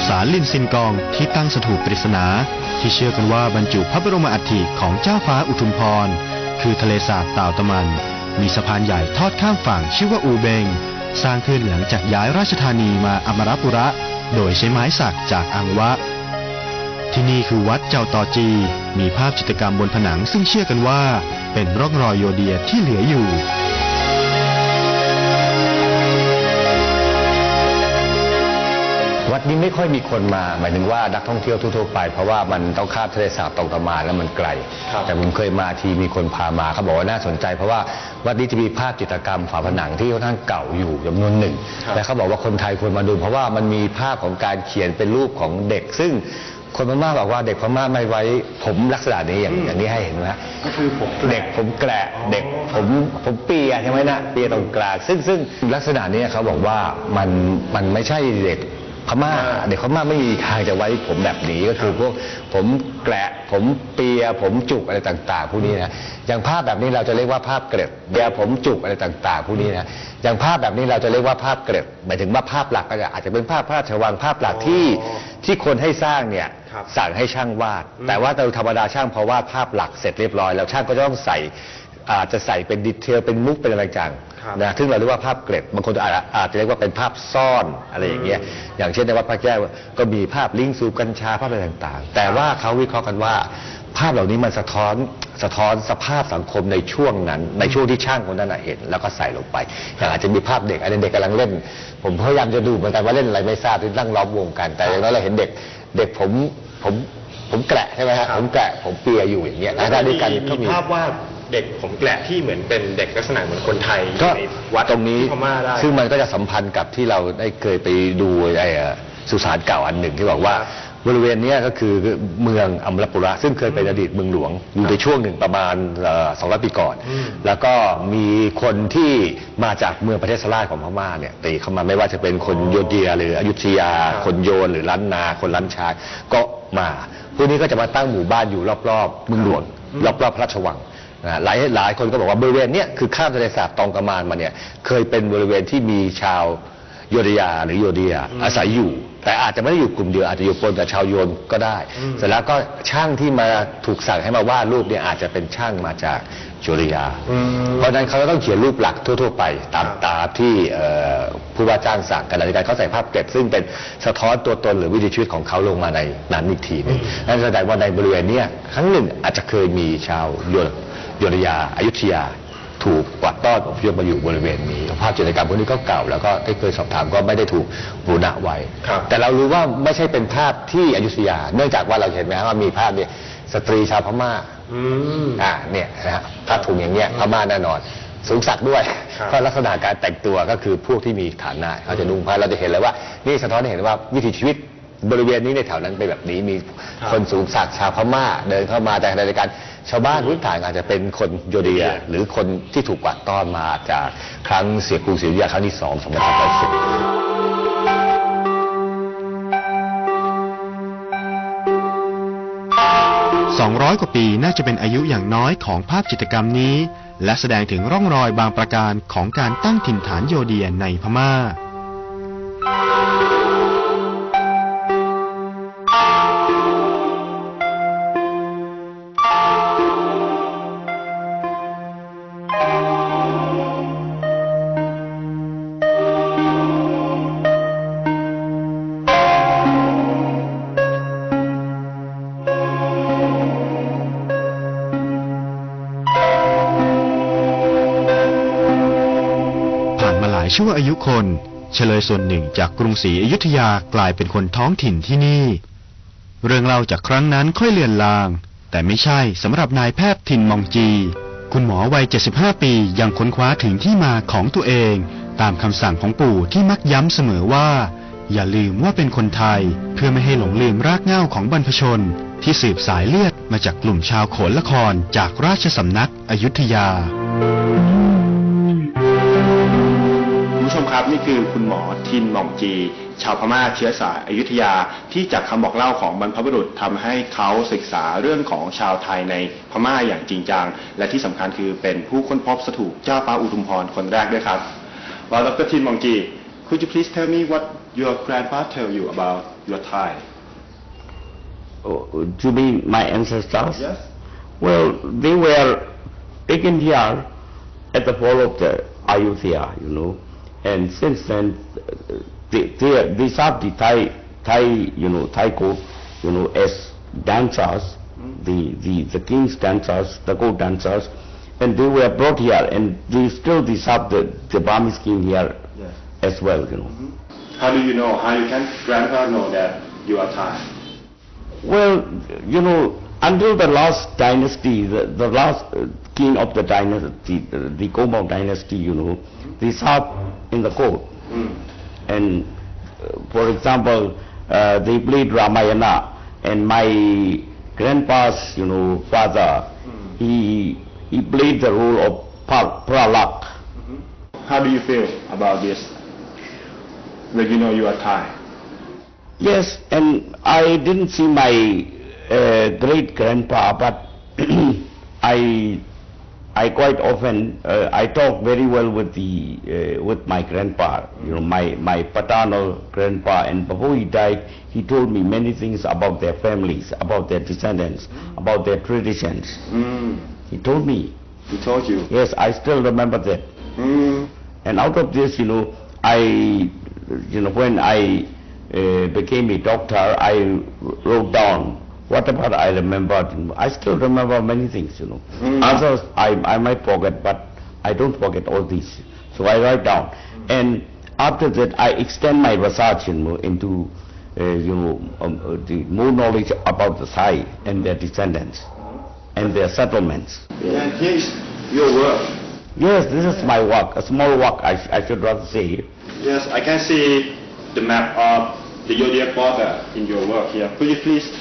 จากสุสานลินซินกองที่ตั้งสถูปปริศนา ที่เชื่อกันว่าบรรจุพระบรมอัฐิของเจ้าฟ้าอุทุมพร คือทะเลสาบต่าวตะมัน มีสะพานใหญ่ทอดข้ามฝั่งชื่อว่าอูเบง สร้างขึ้นหลังจากย้ายราชธานีมาอมรปุระ โดยใช้ไม้สักจากอังวะ ที่นี่คือวัดเจ้าตอจี มีภาพจิตรกรรมบนผนังซึ่งเชื่อกันว่า เป็นร่องรอยโยเดียที่เหลืออยู่ วัดนี้ไม่ค่อยมีคนมา หมายถึงว่านักท่องเที่ยวทั่วๆไป เพราะว่ามันต้องข้ามทะเลสาบตองตะมานแล้วมันไกลครับแต่ผมเคยมาทีมีคนพามาเขาบอกว่าน่าสนใจ เพราะว่าวัดนี้จะมีภาพจิตรกรรมฝาผนังที่ค่อนข้างเก่าอยู่จำนวนหนึ่งครับและเขาบอกว่าคนไทยควรมาดู เพราะว่ามันมีภาพของการเขียนเป็นรูปของเด็ก ซึ่งคนพม่าบอกว่าเด็กพม่าไม่ไว้ผมลักษณะนี้อย่างอย่างนี้ให้เห็นไหมฮะก็คือผมเด็กผมแกละเด็กผมผมเปียใช่ไหมนะเปียตรงกลางซึ่งซึ่งลักษณะเนี้ยเขาบอกว่ามันมันไม่ใช่เด็ก พม่าเด็กพม่าไม่มีทางจะไว้ผมแบบนี้ก็คือพวกผมแกละผมเปียผมจุกอะไรต่าง ๆ พวกนี้นะอย่างภาพแบบนี้เราจะเรียกว่าภาพเกร็ดเบียผมจุกอะไรต่าง ๆ พวกนี้นะอย่างภาพแบบนี้เราจะเรียกว่าภาพเกร็ดหมายถึงว่าภาพหลักก็จะอาจจะเป็นภาพพระราชวังภาพหลักที่ที่คนให้สร้างเนี่ยครับสั่งให้ช่างวาด แต่ว่าโดยธรรมดาช่างพอวาดภาพหลักเสร็จเรียบร้อยแล้วช่างก็จะต้องใส่ อาจจะใส่เป็นดีเทลเป็นมุกเป็นอะไรต่างครับนะซึ่งเราเรียกว่าภาพเกร็ดบางคนอาจอาจจะเรียกว่าเป็นภาพซ่อนอะไรอย่างเงี้ยอย่างเช่นในวัดพระแก้วก็มีภาพลิงก์สูบกัญชาภาพอะไรต่างๆ แต่ว่าเขาวิเคราะห์กันว่า ภาพเหล่านี้มันสะท้อนสะท้อนสภาพสังคมในช่วงนั้น ในช่วงที่ช่างคนนั้นนะเห็น แล้วก็ใส่ลงไปอย่างอาจจะมีภาพเด็กอันนี้เด็กกำลังเล่น ผมพยายามจะดูเหมือนกันว่าเล่นอะไรไม่ทราบที่นั่งล้อมวงกัน แต่อย่างน้อยเราเห็นเด็กเด็กผมผมผมแกละใช่ไหมฮะผมแกะผมเปียอยู่อย่างเงี้ยแล้วถ้าด้วยกันมีก็มี มีภาพวาด เด็กผมแกละที่เหมือนเป็นเด็กลักษณะเหมือนคนไทยก็ในวัดตรงนี้ที่พม่าได้ ซึ่งมันก็จะสัมพันธ์กับที่เราได้เคยไปดูไอ้เอ่อสุสานเก่าอันหนึ่งที่บอกว่าบริเวณเนี้ยก็คือเมืองอัมรปุระ ซึ่งเคยเป็นอดีตเมืองหลวงอยู่ในช่วงหนึ่งประมาณสองร้อยปีก่อน อืม แล้วก็มีคนที่มาจากเมืองประเทศสลาดของพม่าเนี่ยตีเข้ามาไม่ว่าจะเป็นคนโยเดียหรืออยุธยาครับคนโยนหรือล้านนา คนล้านชายก็มา พวกนี้ก็จะมาตั้งหมู่บ้านอยู่รอบๆเมืองหลวงรอบๆพระราชวัง นะหลายหลายคนก็บอกว่าบริเวณเนี้ยคือข้ามทะเลสาบตองกะมานมาเนี่ยเคยเป็นบริเวณที่มีชาวโยธยาหรือโยเดียอาศัยอยู่ แต่อาจจะไม่ได้อยู่กลุ่มเดียวอาจจะอยู่ปนกับชาวโยนก็ได้อืมเสร็จแล้วก็ช่างที่มาถูกสั่งให้มาวาดรูปเนี่ยอาจจะเป็นช่างมาจากโยธยาอืมเพราะฉะนั้นเขาก็ต้องเขียนรูปหลักทั่ว ๆ ไป ตามครับตามที่เอ่อผู้ว่าจ้างสั่งกันหลังจากนั้นเขาใส่ภาพเก็บซึ่งเป็นสะท้อนตัวตนหรือวิถีชีวิตของเขาลงมาในนั้นอีกทีหนึงนั่นแสดงว่าในบริเวณเนี้ยครั้งหนึ่งอาจจะเคยมีชาวโยนโยธยาอายุทยา ถูกกวาดต้อนอพยพมาอยู่บริเวณนี้ภาพจิตรกรรมพวกนี้ก็เก่า แล้วก็ได้เคยสอบถามก็ไม่ได้ถูกบูรณะไว้ครับแต่เรารู้ว่าไม่ใช่เป็นภาพที่อยุธยา เนื่องจากว่าเราเห็นไหมครับว่ามีภาพเนี่ยสตรีชาวพม่าอืมอ่าเนี่ยนะฮะผ้าถุงอย่างเงี้ยพม่าแน่นอน สูงสักดิ์ด้วยครับเพราะลักษณะการแต่งตัวก็คือพวกที่มีฐานะเขาจะนุ่งผ้าเราจะเห็นเลยว่า นี่สะท้อนให้เห็นว่าวิถีชีวิตบริเวณนี้ในแถวนั้นเป็นแบบนี้มีคนสูงสักดิ์ชาวพม่าเดินเข้ามาแต่ในการ ชาวบ้านพื้นฐานอาจจะเป็นคนโยเดีย หรือคนที่ถูกกวาดต้อนมาจากครั้งเสียกรุงศรีอยุธยาครั้งที่สองสองพันห้าร้อยสิบ200 กว่าปีน่าจะเป็นอายุอย่างน้อยของภาพจิตรกรรมนี้ และแสดงถึงร่องรอยบางประการของการตั้งถิ่นฐานโยเดียในพม่าผ่า ชั่วอายุคน เฉลยส่วนหนึ่งจากกรุงศรีอยุธยากลายเป็นคนท้องถิ่นที่นี่ เรื่องเล่าจากครั้งนั้นค่อยเลือนลาง แต่ไม่ใช่สำหรับนายแพทย์ทินมองจี คุณหมอวัย 75 ปียังค้นคว้าถึงที่มาของตัวเอง ตามคำสั่งของปู่ที่มักย้ำเสมอว่า อย่าลืมว่าเป็นคนไทย เพื่อไม่ให้หลงลืมรากเหง้าของบรรพชน ที่สืบสายเลือดมาจากกลุ่มชาวโขนละครจากราชสำนักอยุธยา คุณผู้ชมครับนี่คือคุณหมอทินหม่องจี ชาวพม่าเชื้อสายอยุธยาที่จากคำบอกเล่าของบรรพบุรุษทำให้เขาศึกษาเรื่องของชาวไทยในพม่าอย่างจริงจัง และที่สำคัญคือเป็นผู้ค้นพบสถูปเจ้าฟ้าอุทุมพรคนแรกด้วยครับ Well Dr. Tin Mongji could you please tell me what your grandpa tell you about your Thai? Oh, to be my ancestors? Yes. Well, they were taken here at the fall of the Ayutthaya, you know, and since then they, they, they serve the Thai, Thai, you know, Thai court, you know, as dancers, hmm. the, the, the king's dancers, the court dancers, and they were brought here, and they still they serve the, the Burmese king here Yes. as well, you know. Mm-hmm. How do you know? How you can grandpa know that you are Thai? Well, you know, until the last dynasty, the, the last uh, king of the dynasty, the, the Komau dynasty, you know, they sat in the court. And, uh, for example, uh, they played Ramayana, and my grandpa's, you know, father, he, he played the role of Pra- Pralak. How do you feel about this? When you know you are Thai? Yes, and I didn't see my uh, great grandpa, but I I quite often uh, I talk very well with the uh, with my grandpa. You know, my my paternal grandpa, and before he died, he told me many things about their families, about their descendants, about their traditions. Mm. He told me. He told you. Yes, I still remember that. Mm. And out of this, you know, I, you know, when I uh, became a doctor, I wrote down whatever I remembered. I still remember many things, you know. Mm. Others I, I might forget, but I don't forget all these. So I write down. And after that, I extend my research you know, into, uh, you know, um, uh, the more knowledge about the Thai and their descendants and their settlements. And here is your work. Yes, this is my work, a small work, I, sh- I should rather say. Yes, I can see the map of the Zodiac border in your work here. Could you please